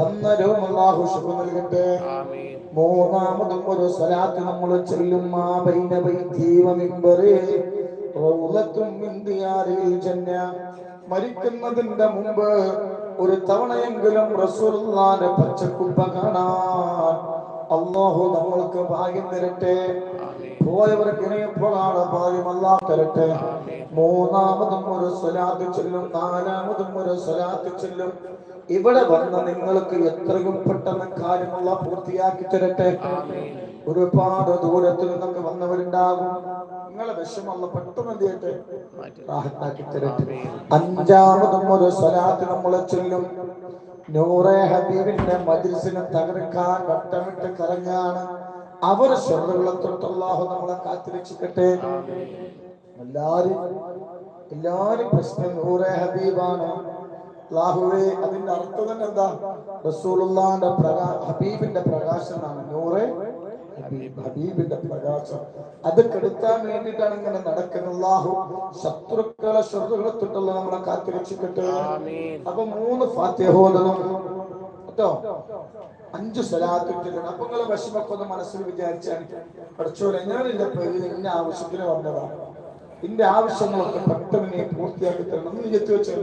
തന്നരവും അള്ളാഹു ശുഭ നൽകട്ടെ. ആമീൻ. മൂന്നാമതും ഒരു സ്വലാത്ത് നമ്മൾ ചൊല്ലും. മാ ബൈന റൗളത്തും മിൻ ദിയാരിൽ ജന്ന. മരിക്കുന്നതിന്റെ മുമ്പ് ഒരു തവണയെങ്കിലും റസൂലുള്ളാന്റെ പച്ചക്കുപ്പ കാണാൻ അള്ളാഹു നമ്മൾക്ക് ഭാഗ്യം തരട്ടെ. പോയവർക്ക് ഇണയപ്പോഴാണ് ഭാഗ്യം അല്ലാഹ് തരട്ടെ. മൂന്നാമതും ഒരു സ്വലാത്ത് ചെല്ലും നാലാമതും ഒരു സ്വലാത്ത് ചെല്ലും. ഇവിടെ വന്ന് നിങ്ങൾക്ക് എത്രയും പെട്ടെന്ന് കാര്യമുള്ള പൂർത്തിയാക്കി തരട്ടെ. ഒരുപാട് ദൂരത്തിൽ നിന്നൊക്കെ വന്നവരുണ്ടാകും. നിങ്ങളെ വിഷമല്ല പെട്ടെന്ന് എന്ത് ചെയ്യട്ടെ? റാഹത്താക്കി തരട്ടെ. അഞ്ചാമതും ഒരു സ്വലാത്ത് നമ്മൾ ചൊല്ലും. നൂറെ ഹബീബിന്റെ മജിൽസിനെ തകർക്കാൻ വട്ടമിട്ട് കറങ്ങാണ് അവർ ഷെറുകളെ തൊട്ട് അല്ലാഹു നമ്മളെ കാത്തിരക്ഷിക്കട്ടെ. എല്ലാരും എല്ലാരും പ്രശ്നം നൂറെ ഹബീബാണ്. അല്ലാഹുവേ അതിന്റെ അർത്ഥം തന്നെ എന്താ? റസൂലുള്ളാന്റെ പ്രകാ ഹബീബിന്റെ പ്രകാശനാണ്. നൂറെ ഹബീബിന്റെ പ്രകാശം അത് കെടുത്താൻ വേണ്ടിയിട്ടാണ് ഇങ്ങനെ നടക്കുന്നത്. അല്ലാഹു ശത്രുക്കളെ ഷെറുകളെ തൊട്ടുള്ള നമ്മളെ കാത്തിരക്ഷിക്കട്ടെ. അപ്പൊ മൂന്ന് ഓതണം കേട്ടോ? അഞ്ച് സ്വലാത്ത് ചൊല്ലണം അപ്പൊ നിങ്ങളെ വിഷമൊക്കെ ഒന്ന് മനസ്സിൽ വിചാരിച്ചാൽ പഠിച്ചോലെ ഞാൻ എന്റെ പേരിൽ ഇന്ന ആവശ്യത്തിന് വന്നതാണ് എന്റെ ആവശ്യങ്ങളൊക്കെ പെട്ടെന്ന് നീ പൂർത്തിയാക്കി തരണം. എന്ന് എത്തി വെച്ചാൽ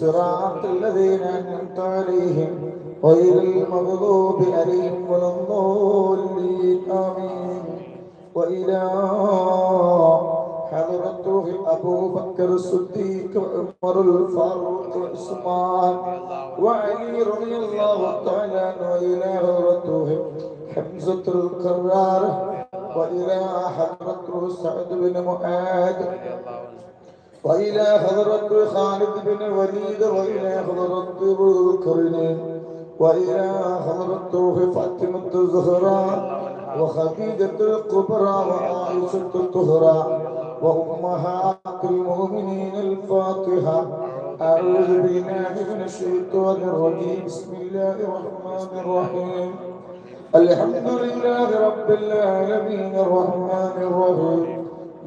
صراط الذين أنعمت عليهم غير المغضوب عليهم ولا الضالين. آمين. وإلى حضرة أبو بكر الصديق وعمر الفاروق وعثمان وعلي رضي الله تعالى وإلى حضرته حمزة القرار. وإلى حضرته سعد بن معاذ وإلى حضرة خالد بن وليد وإلى حضرة القرنين وإلى حضرته فاطمة الزهراء وخديجة الكبرى وعائشة الطهرى وأمهات المؤمنين الفاتحة. أعوذ بالله من الشيطان الرجيم. بسم الله الرحمن الرحيم. الحمد لله رب العالمين الرحمن الرحيم.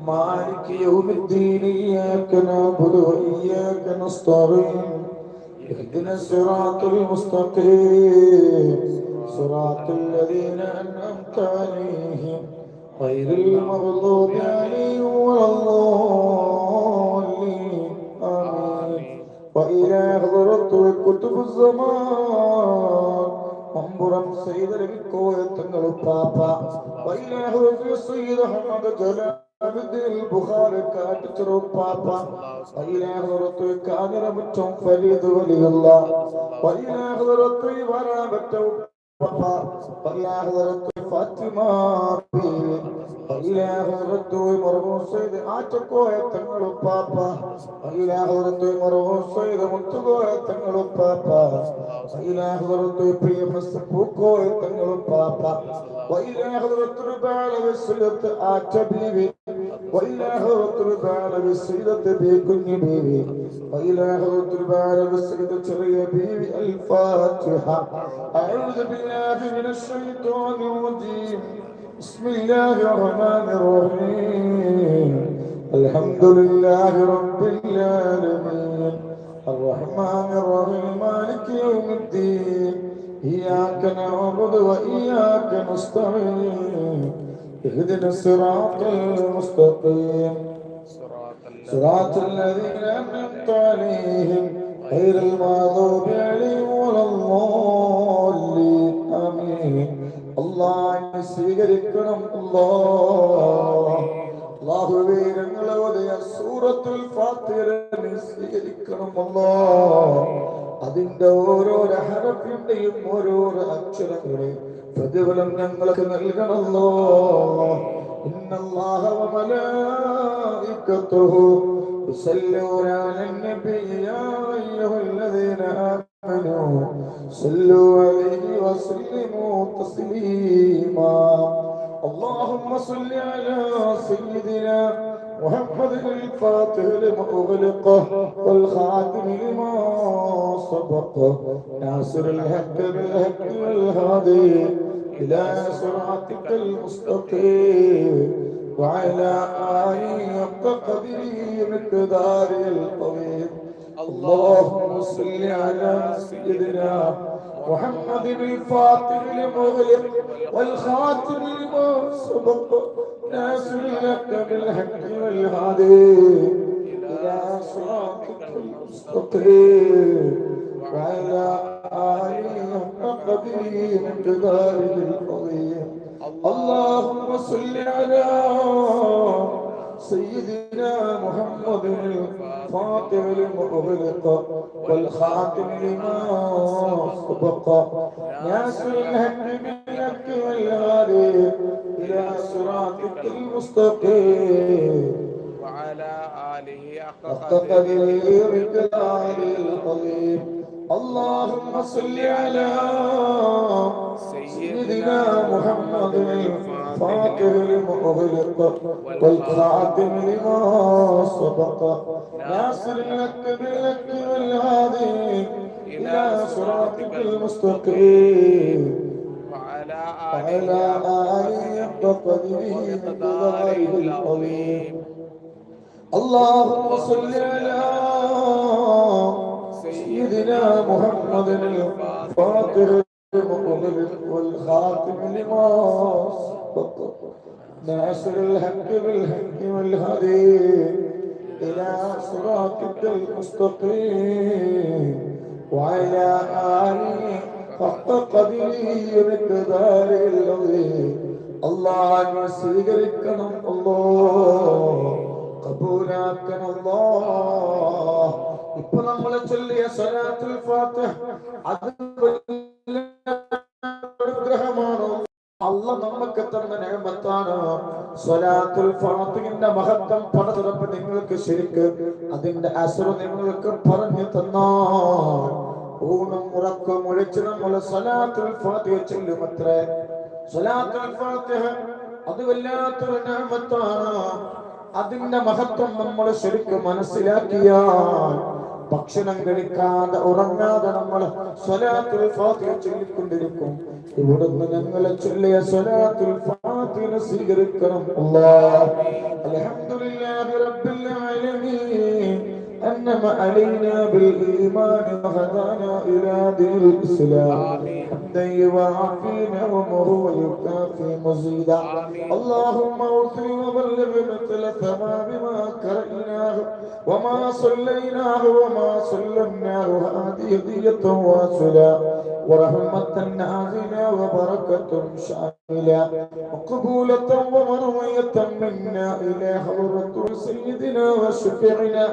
مالك يوم الدين إياك نعبد وإياك نستعين اهدنا الصراط المستقيم صراط الذين أنعمت عليهم غير المغضوب عليهم ولا الضالين آمين وإلى حضرة كتب الزمان അമ്പുറം ചെയ്തരവിക്കോയത്തങ്ങൾ പാപ്പ വൈലാഹുഫി സയ്യിദ് അഹമ്മദ് ജലാലുദ്ദീൻ ബുഖാരി കാട്ടിച്ചറു പാപ്പ. വൈലാഹുറത്ത് കാനിറമുറ്റം ഫരീദ് വലിയുള്ള. വൈലാഹുറത്ത് വരാപറ്റവും പാപ്പ. വൈലാഹുറത്ത് ഫാത്തിമ وإلى حضرت بريم بيبي الفاتحة أعوذ بالله من الشيطان الرجيم بسم الله الرحمن الرحيم الحمد لله رب العالمين. الرحمن الرحيم مالك يوم الدين إياك نعبد وإياك نستعين اهدنا الصراط المستقيم صراط صراط الذين أنعمت عليهم غير المغضوب عليهم ولا الضالين آمين الله സ്വീകരിക്കണം അല്ലാ അല്ലാഹുവേ ഞങ്ങളെ ഉദയ സൂറത്തുൽ ഫാത്തിഹ നീ സ്വീകരിക്കണം അല്ലാ അതിന്റെ ഓരോരോ ഹറഫിന്റെയും ഓരോരോ അക്ഷരങ്ങളെ പ്രതിഫലം ഞങ്ങൾക്ക് നൽകണമല്ലോ ഇന്നല്ലാഹ വമലായികത്തുഹു يصلون على النبي يا أيها الذين آمنوا صلوا عليه وسلموا تسليما اللهم صل على سيدنا محمد الفاتح لما أغلق والخاتم لما سبق ناصر الحق بالحق والهادي إلى صراطك المستقيم وعلى آله حق قدره مقدار الطويل اللهم صل على سيدنا محمد الفاتح لمغلق والخاتم لما سبق ناصر لك بالحق والهادي إلى صراطك المستقيم. وعلى آله حق مقدار العظيم اللهم صل على سيدنا محمد الفاتح لمغلق والخاتم لما سبق. ناصر الحق بالحق والهادي إلى صراطك المستقيم. وعلى آله حق مقدار العظيم. اللهم صل على سيدنا محمد الفاتح لمغلق والخاتم لما سبق. ناصر لك بالحق والهادي إلى صراطك المستقيم. وعلى وعلى آله آله حق قدره مقداره العظيم. اللهم صل على سيدنا محمد المغلق والخاتم لما سبق ناصر الحق بالحق والهدي إلى صراطك المستقيم وعلى آله حق قدره مقدار العظيم الله സ്വീകരിക്കണം അല്ലോ കബൂലാക്കണം അല്ലോ ഇപ്പൊ നമ്മൾ ചൊല്ലിയ സലാത്തുൽ ഫാത്തിഹ അത് വലിയ അനുഗ്രഹമാണ്. അല്ല നമുക്ക് തന്ന നേമത്താണ് സ്വലാത്തുൽ ഫാത്തിഹിന്റെ മഹത്വം പടതുറപ്പ് നിങ്ങൾക്ക് ശരിക്ക് അതിന്റെ അസുര നിങ്ങൾക്ക് പറഞ്ഞു തന്നോ. ഊണും ഉറക്കം ഒഴിച്ച് നമ്മൾ സ്വലാത്തുൽ ഫാത്തിഹ ചൊല്ലുമത്രേ. സ്വലാത്തുൽ ഫാത്തിഹ അത് വല്ലാത്തൊരു നേമത്താണ് അതിന്റെ മഹത്വം നമ്മൾ ശരിക്കും മനസ്സിലാക്കിയാൽ ഭക്ഷണം കഴിക്കാതെ ഉറങ്ങാതെ നമ്മൾ സ്വലാത്തുൽ ഫാത്തിഹ ചൊല്ലിക്കൊണ്ടിരിക്കും ഇവിടുന്ന് ഞങ്ങളെ ചൊല്ലിയ സ്വലാത്തുൽ ഫാത്തിഹ സ്വീകരിക്കണം അല്ലാഹ് അൽഹംദുലില്ലാഹി റബ്ബിൽ ആലമീൻ أنم علينا بالإيمان وهدانا إلى دين الإسلام حمدا يوافينا ومر ويكافي مزيدا اللهم اغفر وبلغ مثل ثواب ما قرأناه وما صليناه وما سلمناه. هذه هدية واصلة ورحمة نازلة وبركة شاملة وقبولة ومروية منا إلى حضرة سيدنا وشفيعنا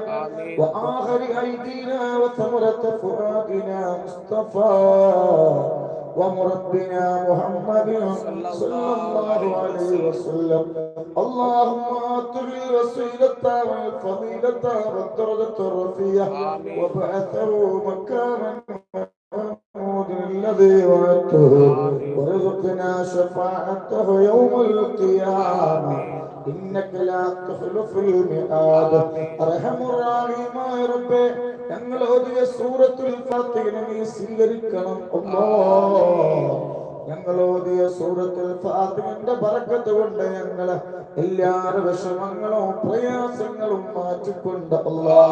وآخر أيدينا وثمرة فؤادنا مصطفى. ومربنا محمد صلى الله عليه وسلم. اللهم آتر الوسيلة والفضيلة والدرجة الرفيعة. وابعثه مكانا الذي وعدته. ورزقنا شفاعته يوم القيامة. إنك لا تخلف الميعاد. أرحم الراحمين ربي ഞങ്ങൾ ഓതിയ സൂറത്തുൽ ഫാത്തിഹ നീ സ്വീകരിക്കണം. അല്ലാ. ഞങ്ങൾ ഓതിയ സൂറത്തുൽ ഫാത്തിഹിന്റെ ബർക്കത്ത് കൊണ്ട് ഞങ്ങളെ എല്ലാ വിഷമങ്ങളും പ്രയാസങ്ങളും മാറ്റിക്കൊണ്ട് അല്ലാ.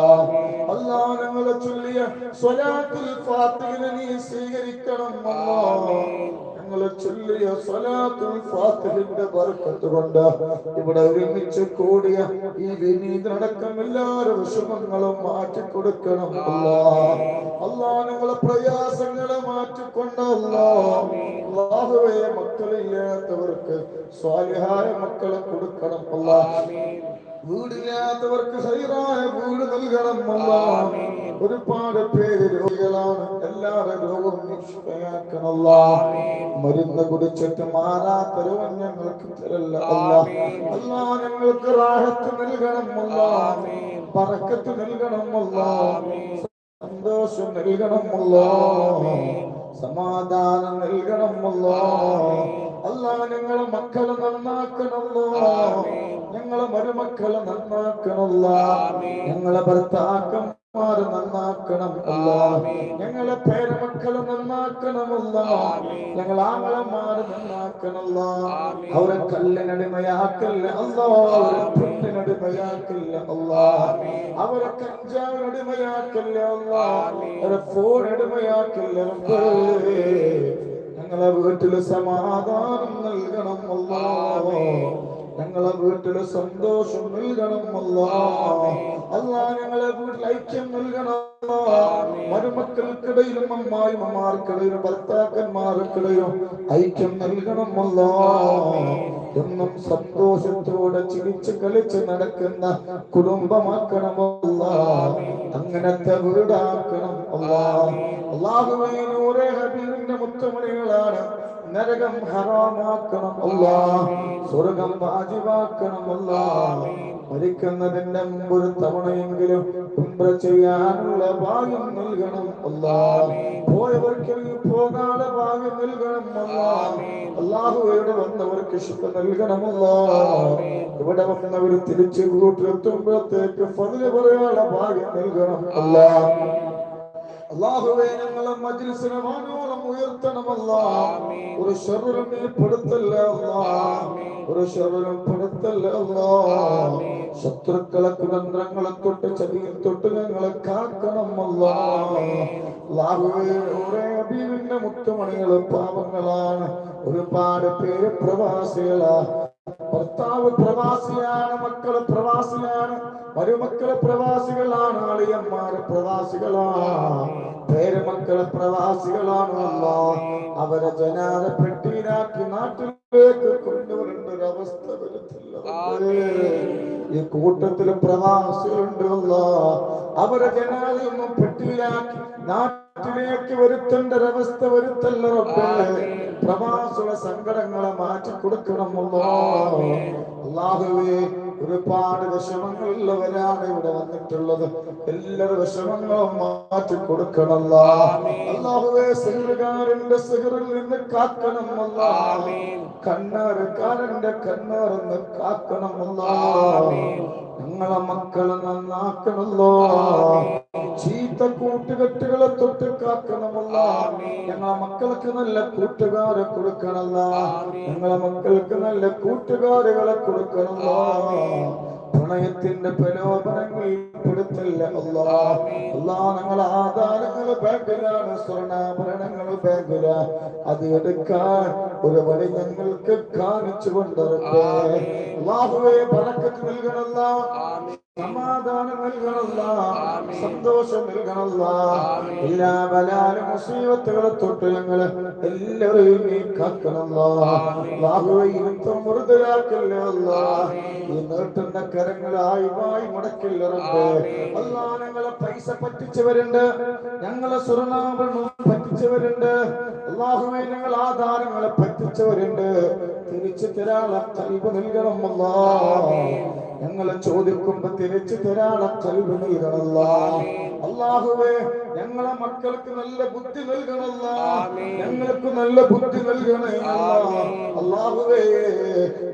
അല്ലാ ഞങ്ങൾ ചൊല്ലിയ സ്വലാത്തുൽ ഫാത്തിഹ നീ സ്വീകരിക്കണം. അല്ലാ. ഞങ്ങൾ ചൊല്ലിയ സലാത്തുൽ ഫാത്തിഹിന്റെ ബർക്കത്ത് കൊണ്ട് ഇവിടെ ഒരുമിച്ച് കൂടിയ ഈ വിനീതനടക്കം എല്ലാവരും വിഷമങ്ങളും മാറ്റിക്കൊടുക്കണം. അല്ലാ അല്ലാ നിങ്ങളെ പ്രയാസങ്ങളെ മാറ്റിക്കൊണ്ട് അല്ലാ. അല്ലാഹുവേ മക്കളില്ലാത്തവർക്ക് സ്വാലിഹായ മക്കളെ കൊടുക്കണം. അല്ലാ വീടില്ലാത്തവർക്ക് ഹൈറായ വീട് നൽകണം ഒരുപാട് പേര് രോഗികളാണ്. എല്ലാവരുടെ രോഗവും നീ ശിഫയാക്കണല്ല മരുന്ന് കുടിച്ചിട്ട് മാറാത്ത രോഗം ഞങ്ങൾക്ക് തരല്ല അല്ല. അല്ല ഞങ്ങൾക്ക് റാഹത്ത് നൽകണമല്ല പറക്കത്ത് നൽകണമല്ല സന്തോഷം നൽകണമല്ല സമാധാനം നൽകണമല്ലോ അല്ല. ഞങ്ങളെ മക്കളെ നന്നാക്കണമല്ലോ ഞങ്ങളെ മരുമക്കളെ നന്നാക്കണമല്ല ഞങ്ങളെ ഭർത്താക്കന്മാരെ നന്നാക്കണം ഞങ്ങളെ പേരമക്കളെ നന്നാക്കണമല്ല ഞങ്ങൾ ആങ്ങളമാരെ നന്നാക്കണല്ല അവരെ കല്ലിനടിമയാക്കല്ല അല്ലോ അവരെ പെണ്ണിനടിമയാക്കല്ല അല്ല അവരെ കഞ്ചാവിനടിമയാക്കല്ല അല്ല അവരെ ഫോണടിമയാക്കല്ല. ഞങ്ങളെ വീട്ടിൽ സമാധാനം നൽകണം അല്ലോ ഞങ്ങളെ വീട്ടിൽ സന്തോഷം നൽകണം അല്ല. അല്ലാ ഞങ്ങളെ വീട്ടിൽ ഐക്യം നൽകണം മരുമക്കൾക്കിടയിലും അമ്മായിമ്മമാർക്കിടയിലും ഭർത്താക്കന്മാർക്കിടയിലും ഐക്യം നൽകണം നൽകണമല്ലോ എന്നും സന്തോഷത്തോടെ ചിരിച്ച് കളിച്ച് നടക്കുന്ന കുടുംബമാക്കണമല്ല അങ്ങനത്തെ വീടാക്കണം അല്ലാ. അള്ളാഹുവേ നൂറേ ഹബീബിന്റെ മുത്തുമണികളാണ്. നരകം ഹറാമാക്കണം അല്ലാ. സ്വർഗം വാജിവാക്കണം അല്ലാ. മരിക്കുന്നതിന്റെ മുമ്പ് ഒരു തവണയെങ്കിലും ഉംറ ചെയ്യാനുള്ള ഭാഗ്യം നൽകണം അല്ലാ. പോയവർക്ക് പോകാതെ ഭാഗ്യം നൽകണം അല്ലാ. അള്ളാഹുവയുടെ വന്നവർക്ക് ശുദ്ധ നൽകണമല്ലോ ഇവിടെ വന്നവർ തിരിച്ചു കൂട്ടിലെത്തുമ്പോഴത്തേക്ക് ഫതിൽ പറയാനുള്ള ഭാഗ്യം നൽകണം അല്ലാ. അള്ളാഹുവേ ഞങ്ങളെ മജ്ലിസിനെ വാനോളം ഉയർത്തണമല്ല. ഒരു ഷെറിലും നീ പെടുത്തല്ല ഒരു ഷെറിലും പെടുത്തല്ല അല്ലാ. ശത്രുക്കളെ കുതന്ത്രങ്ങളെ തൊട്ട് ചതിയിൽ തൊട്ട് ഞങ്ങളെ കാക്കണം അല്ലാ അല്ലാഹുവേ ഒരേ അബീവിന്റെ മുത്തുമണികൾ പാപങ്ങളാണ്. ഒരുപാട് പേര് പ്രവാസികളാ. ഭർത്താവ് പ്രവാസിയാണ് മക്കൾ പ്രവാസിയാണ്. മരുമക്കൾ പ്രവാസികളാണ് അളിയന്മാര് പ്രവാസികളാണ്. പേരമക്കളെ പ്രവാസികളാണ് അല്ലാ. അവരെ ജനാല പെട്ടിയിലാക്കി നാട്ടിലേക്ക് കൊണ്ടുവരേണ്ട ഒരവസ്ഥ വരുത്തില്ല ഈ കൂട്ടത്തിലും പ്രവാസികളുണ്ട് അല്ലാ. അവരെ ജനാലയൊന്നും പെട്ടിയിലാക്കി നാട്ടിലേക്ക് വരുത്തേണ്ട ഒരവസ്ഥ വരുത്തല്ല പ്രവാസികളെ സങ്കടങ്ങളെ മാറ്റി കൊടുക്കണമല്ലോ അള്ളാഹുവേ ഒരുപാട് വിഷമങ്ങളുള്ളവരാണ് ഇവിടെ വന്നിട്ടുള്ളത്. എല്ലാ വിഷമങ്ങളും മാറ്റി കൊടുക്കണമല്ല. അല്ലാഹുവേ സിഹറുകാരന്റെ സിഹറിൽ നിന്ന് കാക്കണമല്ല. കണ്ണാറുകാരന്റെ കണ്ണാറെന്ന് കാക്കണമല്ല. ഞങ്ങളെ മക്കളെ നന്നാക്കണല്ലോ ചീത്ത കൂട്ടുകെട്ടുകളെ തൊട്ട് കാക്കണമല്ല. ഞങ്ങളെ മക്കൾക്ക് നല്ല കൂട്ടുകാരെ കൊടുക്കണല്ല. ഞങ്ങളെ മക്കൾക്ക് നല്ല കൂട്ടുകാരുകളെ കൊടുക്കണല്ലോ. പ്രണയത്തിന്റെ പ്രലോഭനങ്ങളിൽ പെടുത്തല്ല അല്ലാ അല്ലാ ഞങ്ങളെ ആധാരങ്ങൾ ബാങ്കിലാണ് സ്വർണാഭരണങ്ങൾ ബാങ്കിലാ അത് എടുക്കാൻ ഒരു വഴി ഞങ്ങൾക്ക് കാണിച്ചു കൊണ്ടിറക്കേ അള്ളാഹുവേ പറക്കത്ത് നൽകണല്ല സമാധാനം നൽകണല്ല സന്തോഷം നൽകണല്ല എല്ലാ മുസീബത്തുകളെ തൊട്ട് എല്ലാവരെയും ഈ നീട്ടുന്ന കരങ്ങളായി വായി മുടക്കില്ല റബ്ബേ അല്ലാ ഞങ്ങളെ പൈസ പറ്റിച്ചവരുണ്ട്. ഞങ്ങളെ സ്വർണാഭരണം പറ്റിച്ചവരുണ്ട്. അള്ളാഹുവേ ഞങ്ങൾ ആധാരങ്ങളെ പറ്റിച്ചവരുണ്ട്. തിരിച്ചു തരാനുള്ള കഴിവ് ഞങ്ങളെ ചോദിക്കുമ്പോ തിരിച്ചു തരാനുള്ള കഴിവ് നൽകണല്ല അള്ളാഹുവേ ഞങ്ങളെ മക്കൾക്ക് നല്ല ബുദ്ധി നൽകണല്ല ഞങ്ങൾക്ക് നല്ല ബുദ്ധി നൽകണേ. അള്ളാഹുവേ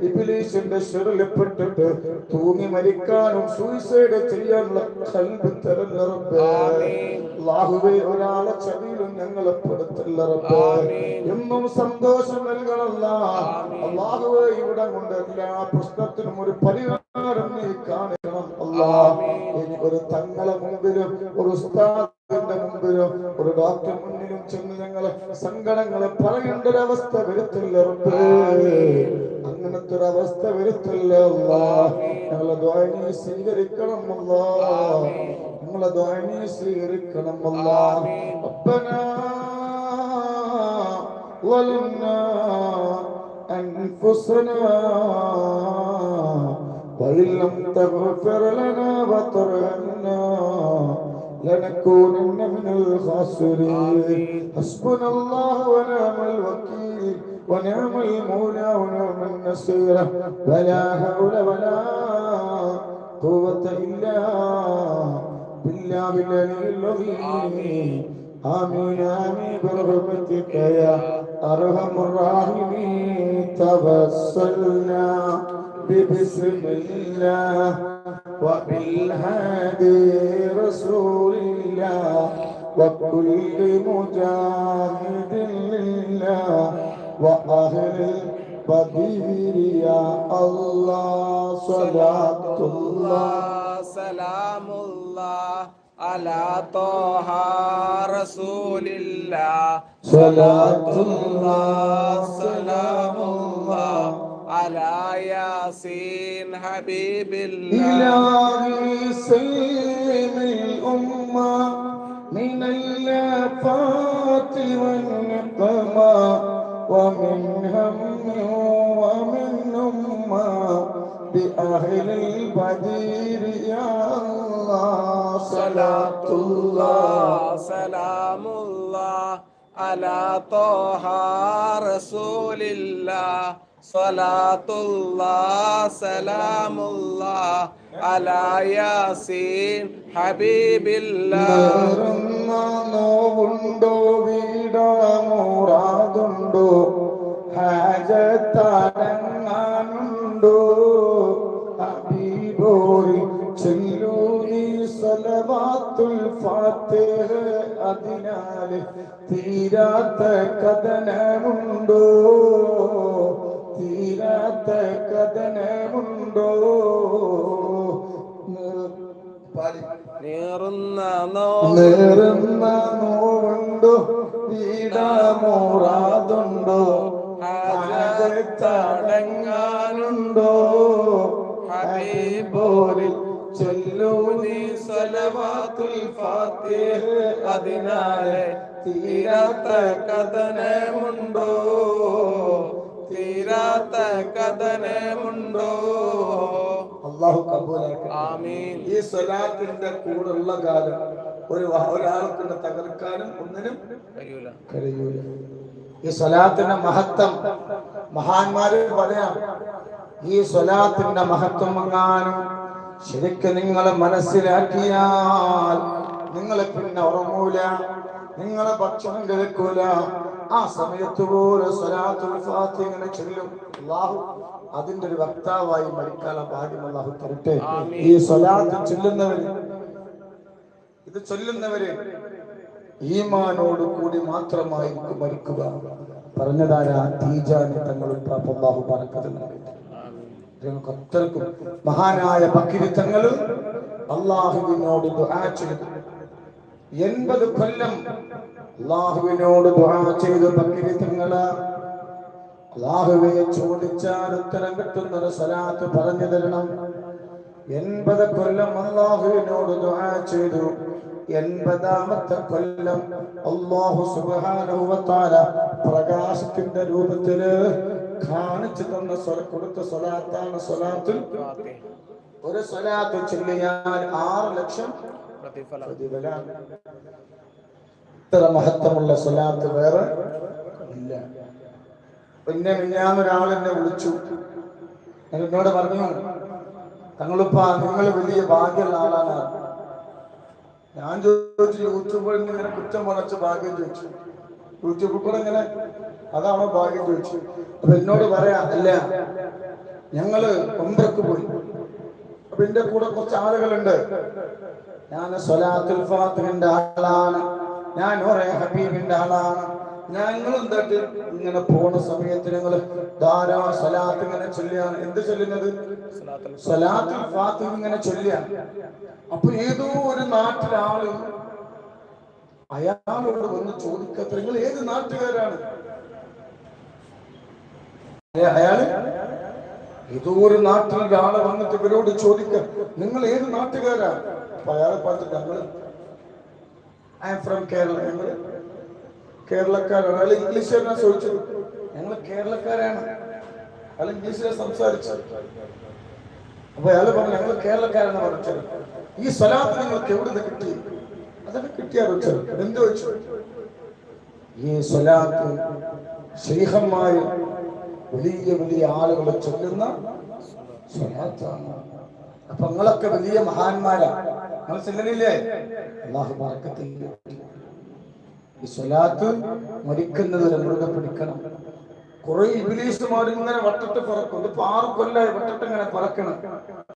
ഇബിലീഷിന്റെ ഷെറിൽപ്പെട്ടിട്ട് തൂങ്ങി മരിക്കാനും സൂയിസൈഡ് ചെയ്യാനുള്ള കൽബ് തരല്ല റബ്ബേ. അള്ളാഹുവേ ഒരാളെ ചതിയിലും ഞങ്ങളെ പെടുത്തല്ല റബ്ബേ. എന്നും സന്തോഷം നൽകണല്ല അള്ളാഹുവേ ഇവിടെ കൊണ്ട് എല്ലാ പ്രശ്നത്തിനും ഒരു പരിഹാരം നീ കാണിക്കണം അല്ലാ ഇനി ഒരു തങ്ങളെ മുമ്പിലും ഒരു ഉസ്താദിന്റെ മുമ്പിലും ഒരു ഡോക്ടർ മുന്നിലും ചെന്ന് ഞങ്ങളെ സങ്കടങ്ങളെ പറയേണ്ട ഒരു അവസ്ഥ വരുത്തില്ല റബ്ബേ അങ്ങനത്തെ ഒരു അവസ്ഥ വരുത്തില്ല അല്ലാ ഞങ്ങളെ ദ്വാനി സ്വീകരിക്കണം അല്ലാ ഞങ്ങളെ ദ്വാനി സ്വീകരിക്കണം അല്ലാ ربنا ظلمنا أنفسنا وإن لم تغفر لنا وترحمنا لنكونن من الخاسرين. حسبنا الله ونعم الوكيل ونعم المولى ونعم النصير. ولا حول ولا قوة إلا بالله العلي العظيم. آمين. آمين. برحمتك يا أرحم الراحمين توسلنا ببسم الله وبالهادي رسول الله وكل مجاهد لله وأهل البدير يا الله صلاة الله سلام الله على طه رسول الله. صلاة الله سلام الله على ياسين حبيب الله. إلهي سلم الأمة من الآفات والنقمة ومن هم ومن أمة بأهل البدير يا الله. صلاة الله سلام الله على طه رسول الله صلاة الله سلام الله على ياسين حبيب الله നേറുന്ന നോവുണ്ടോ വീടാമൂറാതുണ്ടോ ഹാജത്താടങ്ങാനുണ്ടോ ഹബീബോറി ചെല്ലൂ നീ സലവാത്തുൽ ഫാത്തിഹ അതിനാല് തീരാത്ത കഥനമുണ്ടോ? തീരാത്ത കഥനമുണ്ടോ? നീറുന്ന നേറുന്ന നോവുണ്ടോ വീടാമൂറാതുണ്ടോ ഹാജത്തടങ്ങാനുണ്ടോ അതിനാലെ തീരാത്ത കഥനമുണ്ടോ തീരാത്ത കഥനമുണ്ടോ അള്ളാഹു ആമീൻ. ഈ സ്വലാത്തിന്റെ കൂടുള്ള കാലം ഒരു ഒരാൾക്കുണ്ട് തകർക്കാനും ഒന്നിനും കഴിയൂല. കഴിയൂല. ഈ സ്വലാത്തിന്റെ മഹത്വം മഹാന്മാര് പറയാം. ഈ സ്വലാത്തിന്റെ മഹത്വം എങ്ങാനും ശരിക്കും നിങ്ങൾ മനസ്സിലാക്കിയാൽ നിങ്ങൾ പിന്നെ ഉറങ്ങൂല നിങ്ങളെ ഭക്ഷണം കഴിക്കൂല. ആ സമയത്ത് പോലെ ഇങ്ങനെ ചൊല്ലും. അള്ളാഹു അതിന്റെ ഒരു വക്താവായി മരിക്കാല ഭാഗ്യം അള്ളാഹു തരട്ടെ. ഈ സ്വലാത്ത് ചൊല്ലുന്നവര് ഇത് ചൊല്ലുന്നവര് ഈമാനോട് കൂടി മാത്രമായിരിക്കും മരിക്കുക. പറഞ്ഞതാരാ? തീജാനി തങ്ങളുടെ അള്ളാഹു പറക്കത് നൽകട്ടെ ആമീൻ ഞങ്ങൾക്ക് മഹാനായ പക്കിരുത്തങ്ങളും തങ്ങളും അള്ളാഹുവിനോട് ചെയ്തു. എൺപത് കൊല്ലം അള്ളാഹുവിനോട് ദുആ പക്കിരുത്തങ്ങൾ അള്ളാഹുവിനെ ചോദിച്ചാൽ ഉത്തരം കിട്ടുന്ന ഒരു സ്വലാത്ത് പറഞ്ഞു തരണം. എൺപത് കൊല്ലം അള്ളാഹുവിനോട് ചെയ്തു. എൺപതാമത്തെ കൊല്ലം അള്ളാഹു തആല പ്രകാശത്തിന്റെ രൂപത്തിൽ കാണിച്ചു തന്ന സ്വല കൊടുത്ത സ്വലാത്താണ് സ്വലാത്തിൽ. ഒരു സ്വലാത്ത് ചൊല്ലിയാൽ ആറ് ലക്ഷം ഇത്ര മഹത്വമുള്ള സ്വലാത്ത് വേറെ ഇല്ല. പിന്നെ മിഞ്ഞാന്നൊരാൾ എന്നെ വിളിച്ചു. എന്നോട് പറഞ്ഞു തങ്ങളിപ്പ നിങ്ങൾ വലിയ ഭാഗ്യമുള്ള ആളാണ്. ഞാൻ ചോദിച്ചു യൂട്യൂബിൽ ഇങ്ങനെ കുറ്റം പറച്ച ഭാഗ്യം ചോദിച്ചു. യൂട്യൂബിൽ കൂടെ ഇങ്ങനെ അതാണോ ഭാഗ്യം ചോദിച്ചു അപ്പൊ എന്നോട് പറയാ അല്ല ഞങ്ങൾ ഒമ്പക്ക് പോയി. അപ്പൊ എന്റെ കൂടെ കുറച്ച് ആളുകളുണ്ട്. ഞാൻ സ്വലാത്തുൽ ഫാത്തിന്റെ ആളാണ്. ഞാൻ ഒരേ ഹബീബിന്റെ ആളാണ്. ഞങ്ങൾ എന്തായിട്ട് ഇങ്ങനെ പോണ സമയത്ത് ഞങ്ങൾ ധാരാളം സലാത്ത് ഇങ്ങനെ ചൊല്ലിയാണ് എന്ത് ചൊല്ലുന്നത്? സലാത്ത് ഫാത്തിഹ ഇങ്ങനെ ചൊല്ലിയാണ് അപ്പൊ ഏതോ ഒരു നാട്ടിലാൾ അയാളോട് വന്ന് ചോദിക്കത്ര നിങ്ങൾ ഏത് നാട്ടുകാരാണ്? അയ- അയാൾ? ഏതോ ഒരു നാട്ടിൽ ഒരാളെ വന്നിട്ട് ഇവരോട് ചോദിക്ക നിങ്ങൾ ഏത് നാട്ടുകാരാണ്? അപ്പൊ അയാളെ പറഞ്ഞിട്ട് ഞങ്ങൾ ഐ എം ഫ്രം കേരള ഞങ്ങൾ കേരളക്കാരാണ്. അയാൾ തന്നെ ചോദിച്ചത്. ഞങ്ങൾ കേരളക്കാരാണ്. അയാൾ ഇംഗ്ലീഷിലെ സംസാരിച്ചു അപ്പൊ അയാൾ പറഞ്ഞു ഞങ്ങൾ കേരളക്കാരെന്ന് പറഞ്ഞത് ഈ സ്വലാത്ത് നിങ്ങൾക്ക് എവിടെ നിന്ന് കിട്ടി? അതൊക്കെ കിട്ടിയാൽ എന്ത് വെച്ചു ഈ സ്വലാത്ത് ശ്രീഹന്മാരിൽ വലിയ വലിയ ആളുകളെ ചൊല്ലുന്ന സ്വലാത്താണ്. അപ്പൊ നിങ്ങളൊക്കെ വലിയ മഹാന്മാരാ. മനസ്സിലെ അള്ളാഹു ബർക്കത്തില്ല സ്വലാത്ത് മരിക്കുന്നത് വരെ മുറുകെ പിടിക്കണം കുറെ ഇബിലീസുമാർ ഇങ്ങനെ വട്ടത്ത് പറക്കും. ഇതിപ്പോ ആറ് കൊല്ലായി വട്ടത്ത് ഇങ്ങനെ പറക്കണം.